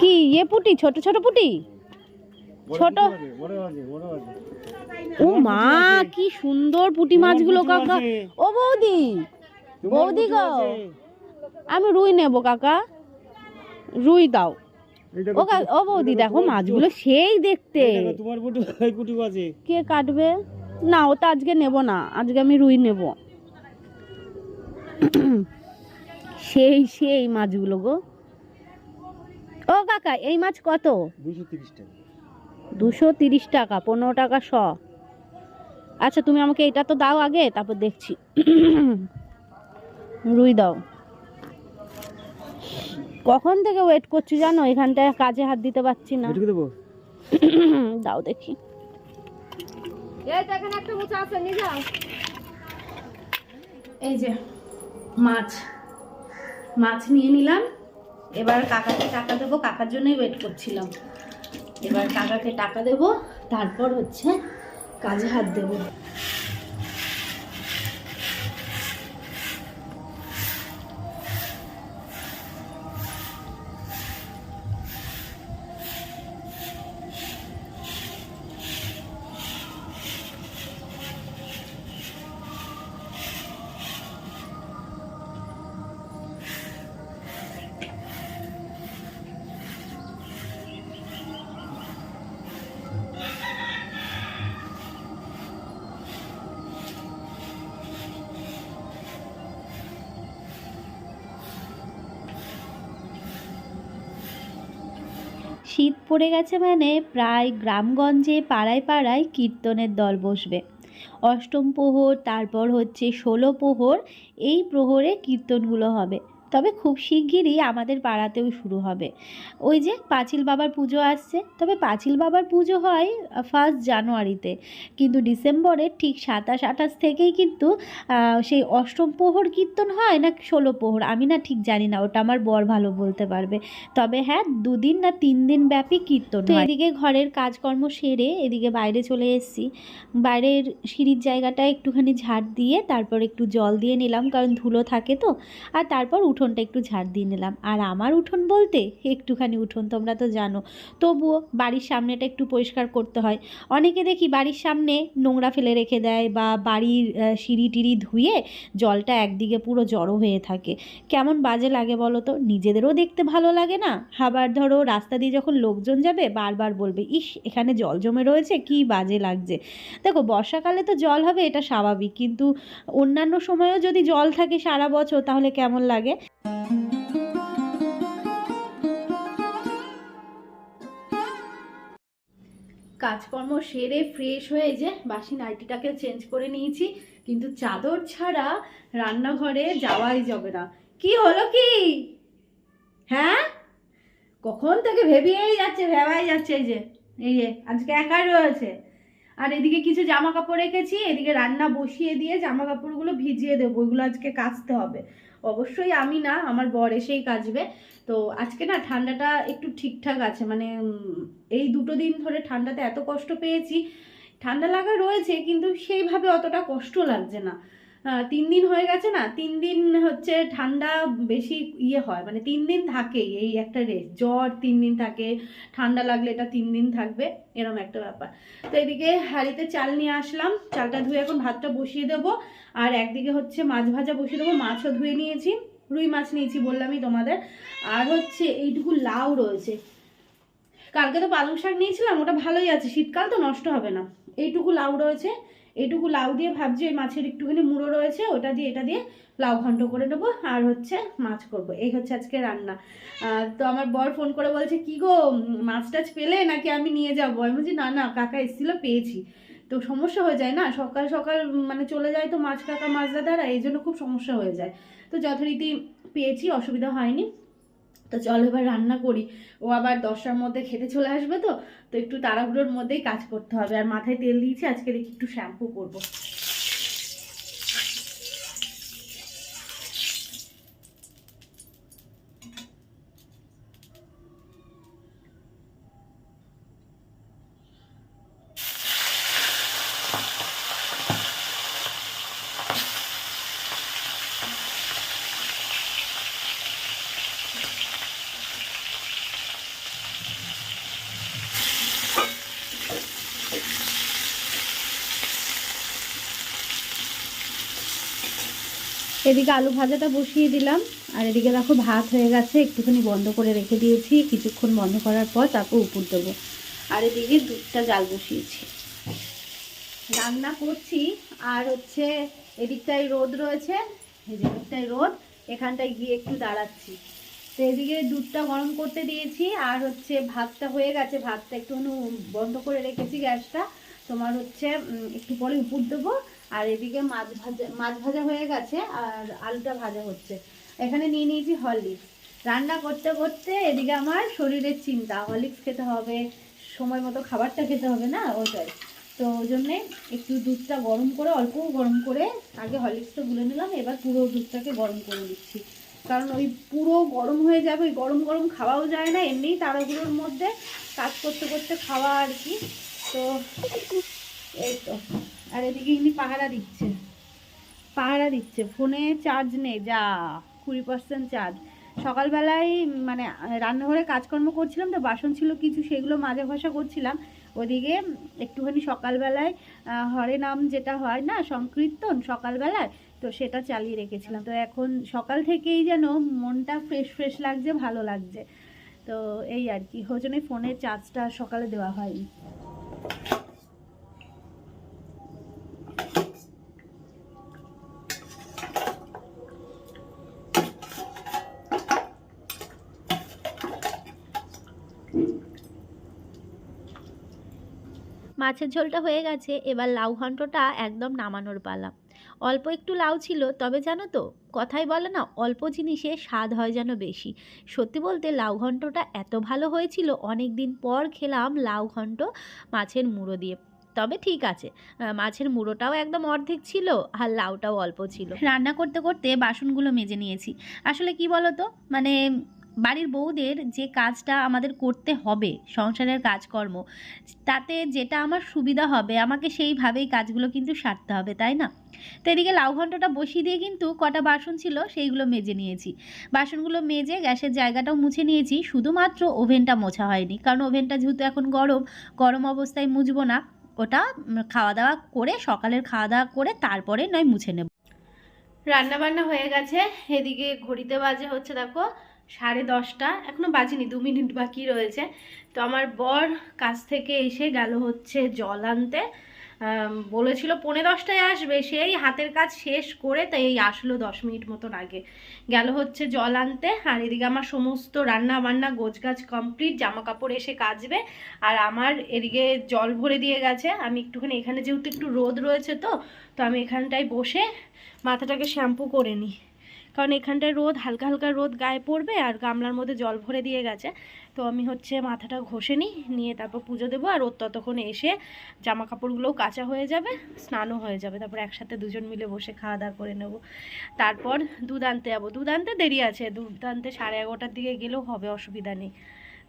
কি ইয়ে পুটি? ছোট ছোট পুটি? ছোট? ও মা কি সুন্দর পুটি মাছগুলো কাকা। ও বৌদি বৌদি গো। আমি রুই নেব কাকা। রুই দাও। ও বৌদি দেখো মাছগুলো সেই দেখতে। তোমার পুটু কে কাটবে? না ওটা আজকে নেব না। আজকে আমি রুই নেব। সেই সেই মাছগুলো গো। ও কাকা এই মাছ কত? দুশো তিরিশ টাকা। দুশো তিরিশ টাকা পনেরো টাকা শ। আচ্ছা তুমি আমাকে এটা তো দাও আগে তারপর দেখছি। রুই দাও। কখন থেকে ওয়েট করছি জানো? এখানটায় কাজে হাত দিতে পারছি না। দাও দেখি। এই যে মাছ। মাছ নিয়ে নিলাম। এবার কাকাকে টাকা দেবো, কাকার জন্যই ওয়েট করছিলাম। এবার কাকাকে টাকা দেবো, তারপর হচ্ছে কাজে হাত দেবো। শীত পড়ে গেছে মানে প্রায় গ্রামগঞ্জে পাড়ায় পাড়ায় কীর্তনের দল বসবে। অষ্টম প্রহর, তারপর হচ্ছে ষোলো প্রহর, এই প্রহরে কীর্তনগুলো হবে। তবে খুব শিগগিরই আমাদের পাড়াতেও শুরু হবে। ওই যে পাঁচিল বাবার পুজো আসছে তবে পাঁচিল বাবার পুজো হয় ফার্স্ট জানুয়ারিতে। কিন্তু ডিসেম্বরের ঠিক সাতাশ আঠাশ থেকেই কিন্তু সেই অষ্টম প্রহর কীর্তন হয় না ষোলো প্রহর? আমি না ঠিক জানি না ওটা আমার বর ভালো বলতে পারবে। তবে হ্যাঁ দুদিন না তিন দিন ব্যাপী কীর্তন তো এদিকে ঘরের কাজকর্ম সেরে এদিকে বাইরে চলে এসেছি। বাইরের সিঁড়ির জায়গাটা একটুখানি ঝাড় দিয়ে তারপর একটু জল দিয়ে নিলাম কারণ ধুলো থাকে তো। আর তারপর উঠোনটা একটু ঝাড় দিয়ে নিলাম। আর আমার উঠোন বলতে একটুখানি উঠোন, তোমরা তো জানো। তবুও বাড়ির সামনেটা একটু পরিষ্কার করতে হয়। অনেকে দেখি বাড়ির সামনে নোংরা ফেলে রেখে দেয় বা বাড়ির সিঁড়ি টিড়ি ধুয়ে জলটা একদিকে পুরো জড়ো হয়ে থাকে। কেমন বাজে লাগে বলো তো? নিজেদেরও দেখতে ভালো লাগে না? আবার ধরো রাস্তা দিয়ে যখন লোকজন যাবে, বারবার বলবে, ইস, এখানে জল জমে রয়েছে, কি বাজে লাগছে? দেখো, বর্ষাকালে তো জল হবে, এটা স্বাভাবিক। কিন্তু অন্যান্য সময়েও যদি জল থাকে সারা বছর, তাহলে কেমন লাগে? কাজকর্ম সেরে ফ্রেশ হয়ে যে বাসি নাইটিটাকে চেঞ্জ করে নিয়েছি, কিন্তু চাদর ছাড়া রান্নাঘরে যাওয়াই যাবে না। কি হলো কি? হ্যাঁ? কখন থেকে ভেবেই যাচ্ছে, ভেবাই যাচ্ছে যে, এই যে, আজকে একাই রয়েছে। আর এদিকে কিছু জামা কাপড় রেখেছি, এদিকে রান্না বসিয়ে দিয়ে জামা কাপড়গুলো ভিজিয়ে দেবো, ওইগুলো আজকে কাচতে হবে। অবশ্যই আমি না, আমার বর এসেই কাজবে তো আজকে না ঠান্ডাটা একটু ঠিকঠাক আছে মানে এই দুটো দিন ধরে ঠান্ডাতে এত কষ্ট পেয়েছি। ঠান্ডা লাগা রয়েছে, কিন্তু সেইভাবে অতটা কষ্ট লাগছে না। তিন দিন হয়ে গেছে না, তিন দিন হচ্ছে ঠান্ডা বেশি ইয়ে হয় মানে তিন দিন থাকেই এই একটা রেস জ্বর তিন দিন থাকে, ঠান্ডা লাগলে এটা তিন দিন থাকবে এরকম একটা ব্যাপার। তো এদিকে হাঁড়িতে চাল নিয়ে আসলাম, চালটা ধুয়ে এখন ভাতটা বসিয়ে দেবো, আর একদিকে হচ্ছে মাছ ভাজা বসিয়ে দেবো, মাছও ধুয়ে নিয়েছি, রুই মাছ নিয়েছি বললামই তোমাদের, আর হচ্ছে এইটুকু লাউ রয়েছে। কালকে তো পালং শাক নিয়েছিলাম, ওটা ভালোই আছে, শীতকাল তো নষ্ট হবে না, এইটুকু লাউ রয়েছে এইটুকু লাউ দিয়ে ভাবছি ওই মাছের একটুখানি মুড়ো রয়েছে, ওটা দিয়ে এটা দিয়ে লাউ ঘন্ট করে নেব, আর হচ্ছে মাছ করব। এই হচ্ছে আজকে রান্না। তো আমার বর ফোন করে বলছে, কি গো, মাছ টাছ পেলে নাকি আমি নিয়ে যাব? আমি বলছি, না না, কাকা এসেছিল, পেয়েছি। তো সমস্যা হয়ে যায় না? সকাল সকাল মানে চলে যায় তো মাছ, কাকা, মাছ দাদারা, এই জন্য খুব সমস্যা হয়ে যায়। তো যথারীতি পেয়েছি, অসুবিধা হয়নি। তো চল এবার রান্না করি। ও আবার দশটার মধ্যে খেতে চলে আসবে তো তো একটু তাড়াহুড়োর মধ্যেই কাজ করতে হবে। আর মাথায় তেল দিয়েছি, আজকে দেখি একটু শ্যাম্পু করব। এদিকে আলু ভাজাটা বসিয়ে দিলাম। আর এদিকে দেখো ভাত হয়ে গেছে, একটুখানি বন্ধ করে রেখে দিয়েছি। কিছুক্ষণ বন্ধ করার পর তারপর উপর দেবো। আর এদিকে দুধটা জাল বসিয়েছি। রান্না করছি, আর হচ্ছে এদিকটায় রোদ রয়েছে এদিকটায় রোদ, এখানটায় গিয়ে একটু দাঁড়াচ্ছি। তো এদিকে দুধটা গরম করতে দিয়েছি, আর হচ্ছে ভাতটা হয়ে গেছে, ভাতটা একটু বন্ধ করে রেখেছি গ্যাসটা। তোমার হচ্ছে একটু পরে উপর দেবো। আর এদিকে মাছ ভাজা মাছ ভাজা হয়ে গেছে আর আলুটা ভাজা হচ্ছে। এখানে নিয়ে নিয়েছি হরলিক্স। রান্না করতে করতে এদিকে আমার শরীরের চিন্তা, হরলিক্স খেতে হবে, সময় মতো খাবারটা খেতে হবে না ওটাই তো ওই জন্যে একটু দুধটা গরম করে অল্প গরম করে আগে হরলিক্সটা গুলে নিলাম, এবার পুরো দুধটাকে গরম করে দিচ্ছি কারণ ওই পুরো গরম হয়ে যাবে, ওই গরম গরম খাওয়াও যায় না এমনিই তারাগুলোর মধ্যে কাজ করতে করতে খাওয়া আর কি। তো এই তো। আর এদিকে ইনি পাহারা দিচ্ছে। পাহারা দিচ্ছে। ফোনে চার্জ নেই, যা, কুড়ি পার্সেন্ট চার্জ সকালবেলায় মানে রান্নাঘরে কাজকর্ম করছিলাম তো, বাসন ছিল কিছু, সেগুলো মাজা ভাষা করছিলাম। ওদিকে একটুখানি সকালবেলায় হরে নাম যেটা হয় না, সংকীর্তন সকালবেলায়, তো সেটা চালিয়ে রেখেছিলাম। তো এখন সকাল থেকেই যেন মনটা ফ্রেশ ফ্রেশ লাগছে, ভালো লাগছে। তো এই আর কি, ওই জন্যই ফোনের চার্জটা সকালে দেওয়া হয়নি। মাছের ঝোলটা হয়ে গেছে, এবার লাউ ঘন্টটা একদম নামানোর পালা। অল্প একটু লাউ ছিল, তবে জানো তো কথাই বলে না, অল্প জিনিসে স্বাদ হয় যেন বেশি। সত্যি বলতে লাউ ঘন্টটা এত ভালো হয়েছিল অনেক দিন পর খেলাম লাউ ঘন্ট মাছের মুড়ো দিয়ে। তবে ঠিক আছে মাছের মুড়োটাও একদম অর্ধেক ছিল আর লাউটাও অল্প ছিল। রান্না করতে করতে বাসনগুলো মেজে নিয়েছি। আসলে কি বলো তো মানে বাড়ির বউদের যে কাজটা আমাদের করতে হবে, সংসারের কাজকর্ম, তাতে যেটা আমার সুবিধা হবে, আমাকে সেইভাবেই কাজগুলো কিন্তু সারতে হবে, তাই না? তো এদিকে লাউ ঘন্টটা বসিয়ে দিয়ে কিন্তু কটা বাসন ছিল সেইগুলো মেজে নিয়েছি। বাসনগুলো মেজে গ্যাসের জায়গাটাও মুছে নিয়েছি, শুধুমাত্র ওভেনটা মোছা হয়নি, কারণ ওভেনটা যেহেতু এখন গরম গরম অবস্থায় মুছবো না, ওটা খাওয়া দাওয়া করে, সকালের খাওয়া দাওয়া করে তারপরে নয় মুছে নেব। রান্না বান্না হয়ে গেছে, এদিকে ঘড়িতে বাজে হচ্ছে দেখো সাড়ে দশটা, এখনও বাজেনি, দু মিনিট বাকি রয়েছে। তো আমার বর কাছ থেকে এসে গেল হচ্ছে জল আনতে। বলেছিল পৌনে দশটায় আসবে, সেই হাতের কাজ শেষ করে তাই এই আসলো দশ মিনিট মতন আগে। গেল হচ্ছে জল আনতে, আর এদিকে আমার সমস্ত রান্না বান্না গোছগাছ কমপ্লিট জামা কাপড় এসে কাচবে, আর আমার এদিকে জল ভরে দিয়ে গেছে। আমি একটুখানি এখানে যেহেতু একটু রোদ রয়েছে তো তো আমি এখানটায় বসে মাথাটাকে শ্যাম্পু করে নিই। কারণ এখানটায় রোদ, হালকা হালকা রোদ গায়ে পড়বে আর গামলার মধ্যে জল ভরে দিয়ে গেছে। তো আমি হচ্ছে মাথাটা ঘষে নিই, নিয়ে তারপর পুজো দেবো আর রোদ ততক্ষণ এসে জামা কাপড়গুলোও কাঁচা হয়ে যাবে, স্নানও হয়ে যাবে। তারপর একসাথে দুজন মিলে বসে খাওয়া দাওয়া করে নেব। তারপর দুধ আনতে যাব। দুধ আনতে দেরি আছে। দুধ আনতে সাড়ে এগারোটার দিকে গেলেও হবে, অসুবিধা নেই।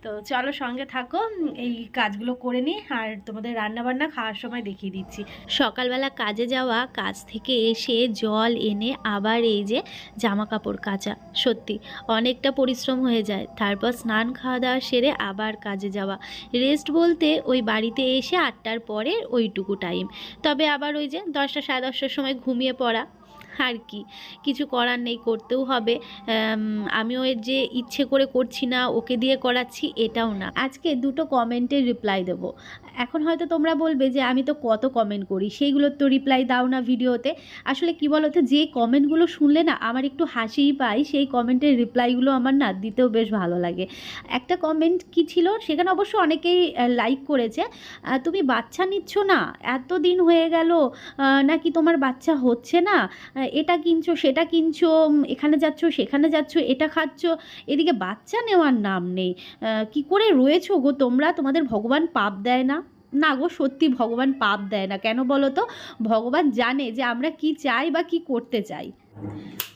তো চলো সঙ্গে থাকো এই কাজগুলো করে নিই আর তোমাদের রান্না বান্না খাওয়ার সময় দেখিয়ে দিচ্ছি। সকালবেলা কাজে যাওয়া, কাজ থেকে এসে জল এনে আবার এই যে জামা কাপড় কাচা, সত্যি অনেকটা পরিশ্রম হয়ে যায়। তারপর স্নান খাওয়া দাওয়া সেরে আবার কাজে যাওয়া। রেস্ট বলতে ওই বাড়িতে এসে আটটার পরে ওইটুকু টাইম তবে আবার ওই যে দশটা সাড়ে দশটার সময় ঘুমিয়ে পড়া। আর কি। কিছু করার নেই, করতেও হবে। আমি আমিও এর যে ইচ্ছে করে করছি না, ওকে দিয়ে করাচ্ছি, এটাও না। আজকে দুটো কমেন্টের রিপ্লাই দেবো। এখন হয়তো তোমরা বলবে যে আমি তো কত কমেন্ট করি? সেইগুলোর তো রিপ্লাই দাও না ভিডিওতে। আসলে কি বলো তো যে কমেন্টগুলো শুনলে না আমার একটু হাসিই পাই, সেই কমেন্টের রিপ্লাইগুলো আমার না দিতেও বেশ ভালো লাগে। একটা কমেন্ট কি ছিল? সেখানে অবশ্য অনেকেই লাইক করেছে। তুমি বাচ্চা নিচ্ছ না? এত দিন হয়ে গেল নাকি তোমার বাচ্চা হচ্ছে না? এটা কিনছো, সেটা কিনছো এখানে যাচ্ছ, সেখানে যাচ্ছ, এটা খাচ্ছ। এদিকে বাচ্চা নেওয়ার নাম নেই। কি করে রয়েছো গো তোমরা? তোমাদের ভগবান পাপ দেয় না। না গো, সত্যি ভগবান পাপ দেয় না। কেন বলো তো? ভগবান জানে যে আমরা কি চাই বা কি করতে চাই।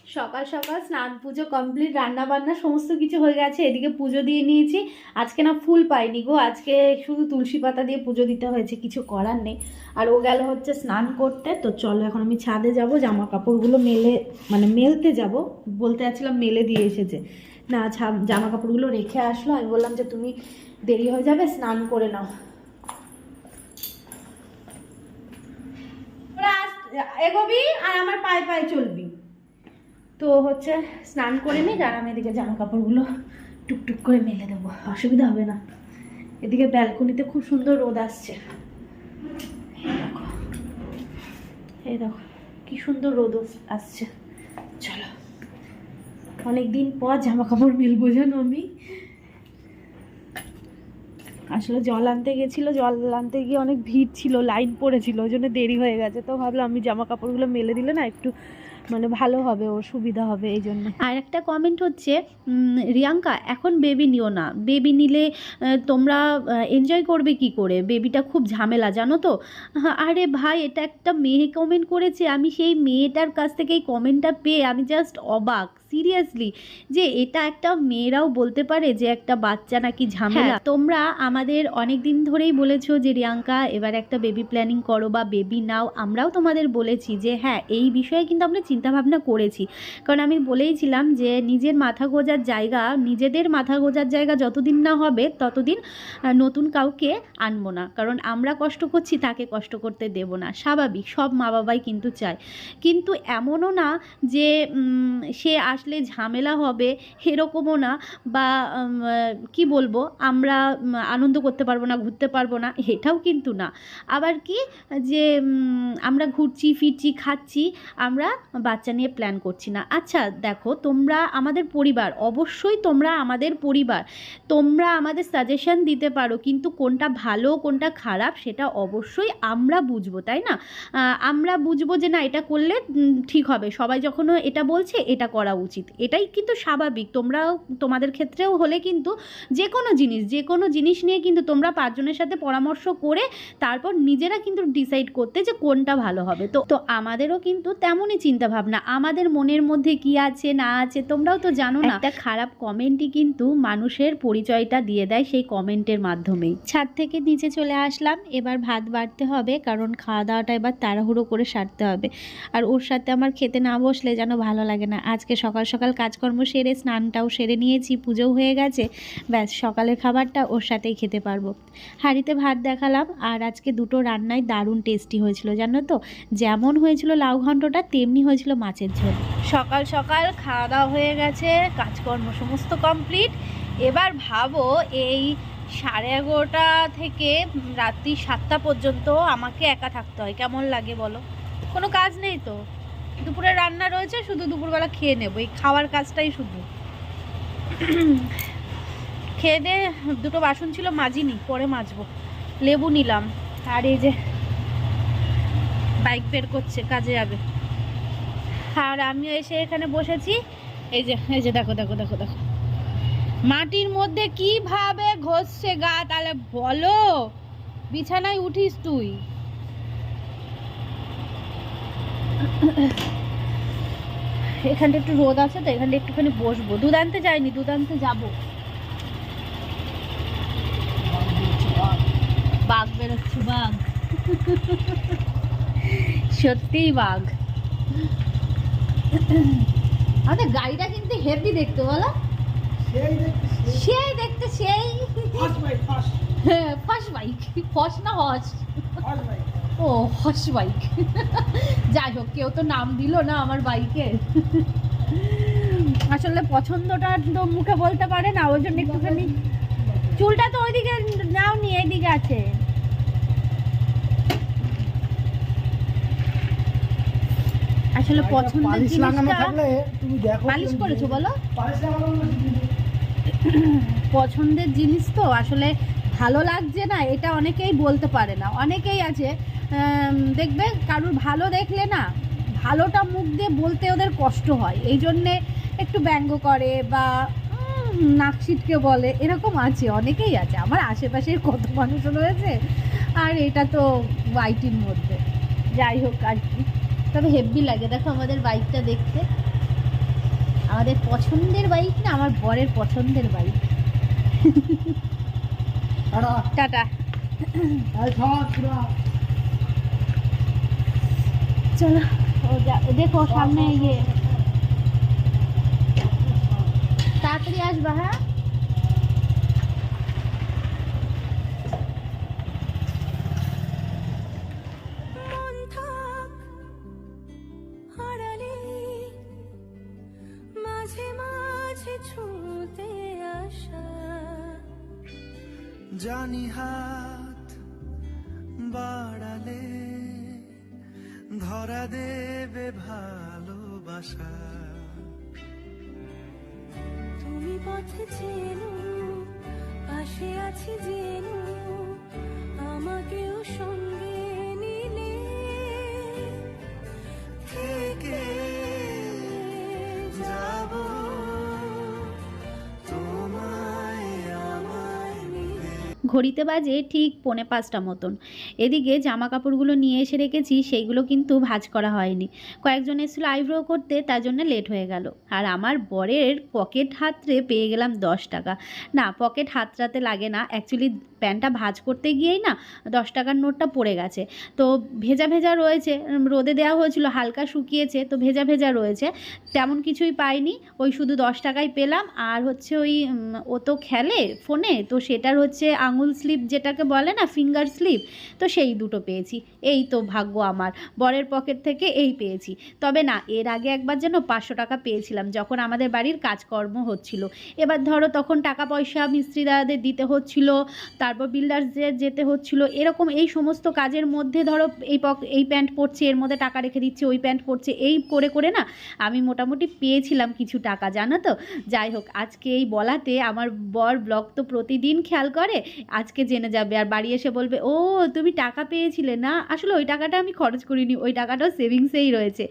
সকাল সকাল স্নান, পুজো কমপ্লিট রান্নাবান্না সমস্ত কিছু হয়ে গেছে। এদিকে পুজো দিয়ে নিয়েছি। আজকে না ফুল পাইনি গো। আজকে শুধু তুলসী পাতা দিয়ে পুজো দিতে হয়েছে, কিছু করার নেই। আর ও গেল হচ্ছে স্নান করতে। তো চলো এখন আমি ছাদে যাব জামা কাপড়গুলো মেলে মানে মেলতে যাব। বলতে যাচ্ছিলাম মেলে দিয়ে এসেছে। না জামা কাপড়গুলো রেখে আসলো। আমি বললাম যে, তুমি দেরি হয়ে যাবে, স্নান করে নাও তোরা আস- এগোবি আর আমার পায়ে পায়ে চলবি। তো হচ্ছে স্নান করে নিই, আর আমি এদিকে জামা কাপড়গুলো টুকটুক করে মেলে দেবো। অসুবিধা হবে না। এদিকে ব্যালকনিতে খুব সুন্দর রোদ আসছে। এই দেখো। কি সুন্দর রোদ আসছে। চলো, অনেকদিন পর জামা কাপড় মেলবো জানো আমি। আসলে জল আনতে গেছিল, জল আনতে গিয়ে অনেক ভিড় ছিল, লাইন পড়েছিল, ওই জন্য দেরি হয়ে গেছে। তো ভাবলাম আমি জামা কাপড়গুলো মেলে দিলে না একটু মানে ভালো হবে ওর সুবিধা হবে এই জন্য। আর একটা কমেন্ট হচ্ছে রিয়াঙ্কা এখন বেবি নিও না। বেবি নিলে তোমরা এনজয় করবে কি করে? বেবিটা খুব ঝামেলা জানো তো? আরে ভাই এটা একটা মেয়ে কমেন্ট করেছে। আমি সেই মেয়েটার কাছ থেকে এই কমেন্টটা পেয়ে আমি জাস্ট অবাক। সিরিয়াসলি যে এটা একটা মেয়েরাও বলতে পারে যে একটা বাচ্চা নাকি ঝামেলা। তোমরা আমাদের অনেক দিন ধরেই বলেছ যে রিয়াঙ্কা এবার একটা বেবি প্ল্যানিং করো বা বেবি নাও। আমরাও তোমাদের বলেছি যে হ্যাঁ এই বিষয়ে কিন্তু আমরা চিন্তা ভাবনা করেছি। কারণ আমি বলেইছিলাম যে নিজের মাথা গোজার জায়গা, নিজেদের মাথা গোজার জায়গা যতদিন না হবে ততদিন নতুন কাউকে আনব না। কারণ আমরা কষ্ট করছি, তাকে কষ্ট করতে দেব না। স্বাভাবিক, সব মা বাবাই কিন্তু চায়। কিন্তু এমনও না যে সে আসলে ঝামেলা হবে এরকমও না বা কি বলব, আমরা আনন্দ করতে পারব না, ঘুরতে পারব না, এটাও কিন্তু না। আবার কি যে আমরা ঘুরছি, ফিরছি, খাচ্ছি, আমরা বাচ্চা নিয়ে প্ল্যান করছি না। আচ্ছা দেখো, তোমরা আমাদের পরিবার, অবশ্যই তোমরা আমাদের পরিবার, তোমরা আমাদের সাজেশন দিতে পারো, কিন্তু কোনটা ভালো, কোনটা খারাপ, সেটা অবশ্যই আমরা বুঝব, তাই না? আমরা বুঝব যে না, এটা করলে ঠিক হবে। সবাই যখন এটা বলছে, এটা করা উচিত। এটাই কিন্তু স্বাভাবিক। তোমরাও, তোমাদের ক্ষেত্রেও হলে কিন্তু যে কোনো জিনিস যে কোনো জিনিস নিয়ে কিন্তু তোমরা পাঁচজনের সাথে পরামর্শ করে, তারপর নিজেরা কিন্তু ডিসাইড করতে যে কোনটা ভালো হবে। তো তো আমাদেরও কিন্তু তেমনই চিন্তা ভাবনা আমাদের মনের মধ্যে কি আছে, না আছে, তোমরাও তো জানো না। একটা খারাপ কমেন্টই কিন্তু মানুষের পরিচয়টা দিয়ে দেয় সেই কমেন্টের মাধ্যমেই। ছাদ থেকে নিচে চলে আসলাম, এবার ভাত বাড়তে হবে, কারণ খাওয়া দাওয়াটা এবার তাড়াহুড়ো করে সারতে হবে। আর ওর সাথে আমার খেতে না বসলে যেন ভালো লাগে না। আজকে সকাল সকাল কাজকর্ম সেরে স্নানটাও সেরে নিয়েছি, পুজোও হয়ে গেছে। ব্যাস, সকালের খাবারটা ওর সাথেই খেতে পারব। হাঁড়িতে ভাত দেখালাম, আর আজকে দুটো রান্নায় দারুণ টেস্টি হয়েছিল, জানো তো? যেমন হয়েছিল লাউ ঘন্টটা তেমনি হয়েছিল মাছের ঝোল। সকাল সকাল খাওয়া দাওয়া হয়ে গেছে, কাজকর্ম সমস্ত কমপ্লিট এবার ভাবো এই সাড়ে এগারোটা থেকে রাত্রি সাতটা পর্যন্ত আমাকে একা থাকতে হয়। কেমন লাগে বলো? কোনো কাজ নেই তো। দুপুরে রান্না রয়েছে, শুধু দুপুরবেলা খেয়ে নেব। এই খাওয়ার কাজটাই শুধু। খেয়ে দিয়ে দুটো বাসন ছিল, মাজিনি, পরে মাজবো। লেবু নিলাম। আর এই যে বাইক বের করছে, কাজে যাবে। আর আমিও এসে এখানে বসেছি। এই যে এই যে দেখো দেখো দেখো দেখো। মাটির মধ্যে কীভাবে ঘষছে গা, তাহলে বলো? বিছানায় উঠিস তুই। এখানটা একটু রোদ আছে তো, এখানটা একটুখানি বসবো। দুধ আনতে যাইনি, দুধ আনতে যাব। বাঘ বেরোচ্ছে, বাঘ। সত্যিই বাঘ। আমাদের গাড়িটা কিন্তু হেভি দেখতে বলো। সেই দেখতে সেই। হ্যাঁ ফার্স্ট বাইক ফস না হস ও হস বাইক যাই হোক কেউ তো নাম দিল না আমার বাইকের আসলে পছন্দটা তো মুখে বলতে পারে না ওই জন্য একটুখানি চুলটা তো ওইদিকে নাও নি এইদিকে আছে। আসলে পছন্দের জিনিসটা পালিশ করেছ বলো। পছন্দের জিনিস তো আসলে ভালো লাগছে না এটা অনেকেই বলতে পারে না। অনেকেই আছে দেখবে কারুর ভালো দেখলে না ভালোটা মুখ দিয়ে বলতে ওদের কষ্ট হয়। এই জন্যে একটু ব্যঙ্গ করে বা উম, নাক ছিটকে বলে এরকম আছে অনেকেই আছে। আমার আশেপাশের কত মানুষ রয়েছে আর এটা তো বাইটির মধ্যে। যাই হোক আর কি। তবে হেভি লাগে। দেখো আমাদের বাইকটা দেখতে। আমাদের পছন্দের বাইক না আমার বরের পছন্দের বাইক টাটা। চলো দেখো সামনে ইয়ে। তাড়াতাড়ি আসবা হ্যাঁ? pasar. ঘড়িতে বাজে ঠিক পৌনে পাঁচটা মতন। এদিকে জামা কাপড়গুলো নিয়ে এসে রেখেছি সেইগুলো কিন্তু ভাজ করা হয়নি। কয়েকজন এসেছিল আইব্রো করতে, তার জন্য লেট হয়ে গেল। আর আমার বরের পকেট হাতরে পেয়ে গেলাম দশ টাকা। না, পকেট হাতরাতে লাগে না। অ্যাকচুয়ালি প্যান্টটা ভাঁজ করতে গিয়েই না, দশ টাকার নোটটা পড়ে গেছে। তো ভেজা ভেজা রয়েছে, রোদে দেওয়া হয়েছিল, হালকা শুকিয়েছে, তো ভেজা ভেজা রয়েছে। তেমন কিছুই পাইনি, ওই শুধু দশ টাকাই পেলাম। আর হচ্ছে ওই ও তো খেলে ফোনে, তো সেটার হচ্ছে আঙুল স্লিপ যেটাকে বলে না, ফিঙ্গার স্লিপ, তো সেই দুটো পেয়েছি। এই তো ভাগ্য আমার, বরের পকেট থেকে এই পেয়েছি। তবে না, এর আগে একবার যেন পাঁচশো টাকা পেয়েছিলাম, যখন আমাদের বাড়ির কাজকর্ম হচ্ছিল। এবার ধরো তখন টাকা পয়সা মিস্ত্রি দাদাদের দিতে হচ্ছিল, তারপর বিল্ডার্সদের যেতে হচ্ছিল, এরকম এই সমস্ত কাজের মধ্যে ধরো এই পক, এই প্যান্ট পরছে, এর মধ্যে টাকা রেখে দিচ্ছে, ওই প্যান্ট পরছে, এই করে করে না, আমি মোটামুটি পেয়েছিলাম কিছু টাকা, জানো তো? যাই হোক, আজকে এই বলাতে আমার বর ব্লগ তো প্রতিদিন খেয়াল করে আজকে জেনে যাবে। আর বাড়ি এসে বলবে, ও, তুমি টাকা পেয়েছিলে না? আসলে ওই টাকাটা আমি খরচ করিনি, ওই টাকাটাও সেভিংসেই রয়েছে।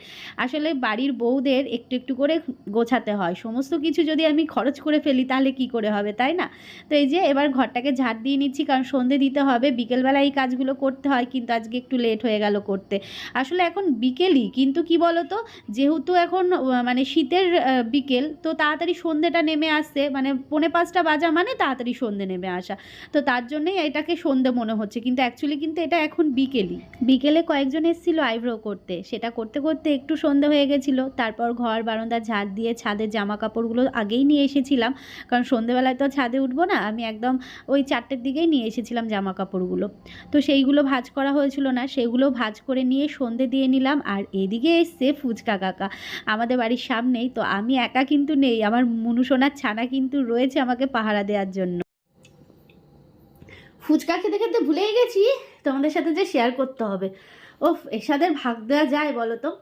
আসলে বাড়ির বউদের একটু একটু করে গোছাতে হয়। সমস্ত কিছু যদি আমি খরচ করে ফেলি, তাহলে কি করে হবে, তাই না? তো এই যে, এবার ঘরটাকে ঝাড় দিয়ে নিচ্ছি, কারণ সন্ধে দিতে হবে। বিকেলবেলা এই কাজগুলো করতে হয়, কিন্তু আজকে একটু লেট হয়ে গেল করতে। আসলে এখন বিকেলই, কিন্তু কি বলো তো যেহেতু এখন মানে শীতের বিকেল, তো তাড়াতাড়ি সন্ধেটা নেমে আসছে। মানে পৌনে পাঁচটা বাজা মানে তাড়াতাড়ি সন্ধে নেমে আসা। তো তার জন্যই এটাকে সন্ধে মনে হচ্ছে। কিন্তু অ্যাকচুয়ালি কিন্তু এটা এখন বিকেলই। বিকেলে কয়েকজন এসেছিল আইব্রো করতে। সেটা করতে করতে একটু সন্ধে হয়ে গেছিল। তারপর ঘর বারান্দা ঝাড় দিয়ে ছাদের জামা কাপড়গুলো আগেই নিয়ে এসেছিলাম। কারণ সন্ধেবেলায় তো ছাদে উঠবো না। আমি একদম ওই চারটের দিকেই নিয়ে এসেছিলাম জামা কাপড়গুলো তো সেইগুলো ভাঁজ করা হয়েছিল না। সেগুলো ভাজ করে নিয়ে সন্ধে দিয়ে নিলাম। আর এদিকে এসছে ফুচকা কাকা। আমাদের বাড়ির সামনেই। তো আমি একা কিন্তু নেই। আমার মনুসোনার ছানা কিন্তু রয়েছে আমাকে পাহারা দেওয়ার জন্য। ফুচকা খেতে খেতে ভুলেই গেছি। তোমাদের সাথে যে শেয়ার করতে হবে। ওফ এসাদের ভাগ দেওয়া যায় বলো তো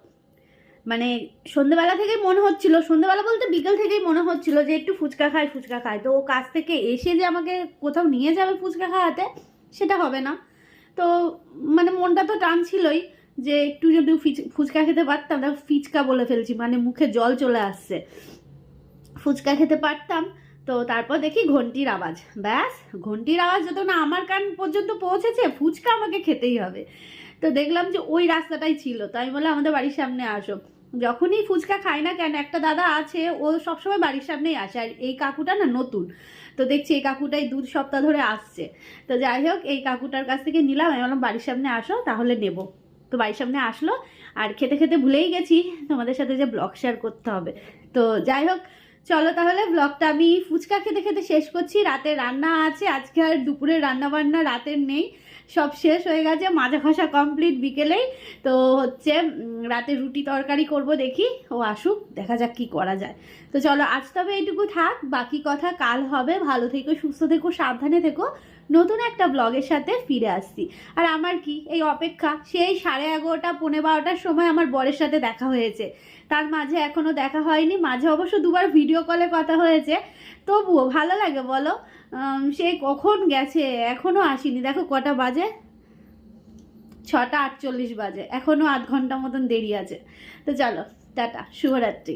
মানে সন্ধেবেলা থেকেই মনে হচ্ছিল, সন্ধেবেলা বলতে বিকেল থেকেই মনে হচ্ছিল যে একটু ফুচকা খাই ফুচকা খাই। তো ও কাছ থেকে এসে যে আমাকে কোথাও নিয়ে যাবে ফুচকা খাওয়াতে, সেটা হবে না। তো মানে মনটা তো টান ছিলই যে একটু যদি ফিচ- ফুচকা খেতে পারতাম দেখো ফিচকা বলে ফেলছি মানে মুখে জল চলে আসছে। ফুচকা খেতে পারতাম তো তারপর দেখি ঘন্টির আওয়াজ। ব্যাস, ঘন্টির আওয়াজ যত না আমার কান পর্যন্ত পৌঁছেছে, ফুচকা আমাকে খেতেই হবে। তো দেখলাম যে ওই রাস্তাটাই ছিল, তো আমি বললাম, আমাদের বাড়ির সামনে আসো। যখনই ফুচকা খাই না কেন, একটা দাদা আছে, ও সবসময় বাড়ির সামনেই আসে, আর এই কাকুটা না নতুন। তো দেখছি এই কাকুটাই দু সপ্তাহ ধরে আসছে। তো যাই হোক, এই কাকুটার কাছ থেকে নিলাম, আমি বললাম, বাড়ির সামনে আসো, তাহলে নেব। তো বাড়ির সামনে আসলো, আর খেতে খেতে ভুলেই গেছি, তোমাদের সাথে যে ব্লগ শেয়ার করতে হবে। তো যাই হোক চলো তাহলে ব্লগটা আমি ফুচকা খেতে খেতে শেষ করছি। রাতে রান্না আছে, আজকে আর দুপুরে রান্না বান্না রাতের নেই। সব শেষ হয়ে গেছে, মাজা খসা কমপ্লিট বিকেলেই। তো হচ্ছে রাতে রুটি তরকারি করব দেখি, ও আসুক, দেখা যাক কি করা যায়। তো চলো, আজ তবে এইটুকু থাক, বাকি কথা কাল হবে। ভালো থেকো, সুস্থ থেকো, সাবধানে থেকো। নতুন একটা ব্লগের সাথে ফিরে আসছি। আর আমার কি, এই অপেক্ষা, সেই সাড়ে এগারোটা, পৌনে বারোটার সময় আমার বরের সাথে দেখা হয়েছে। তার মাঝে এখনও দেখা হয়নি। মাঝে অবশ্য দুবার ভিডিও কলে কথা হয়েছে। তবুও ভালো লাগে বলো? সে কখন গেছে? এখনও আসেনি। দেখো কটা বাজে? ছটা আটচল্লিশ বাজে। এখনও আধ ঘণ্টা মতন দেরি আছে। তো চলো, টাটা। শুভরাত্রি।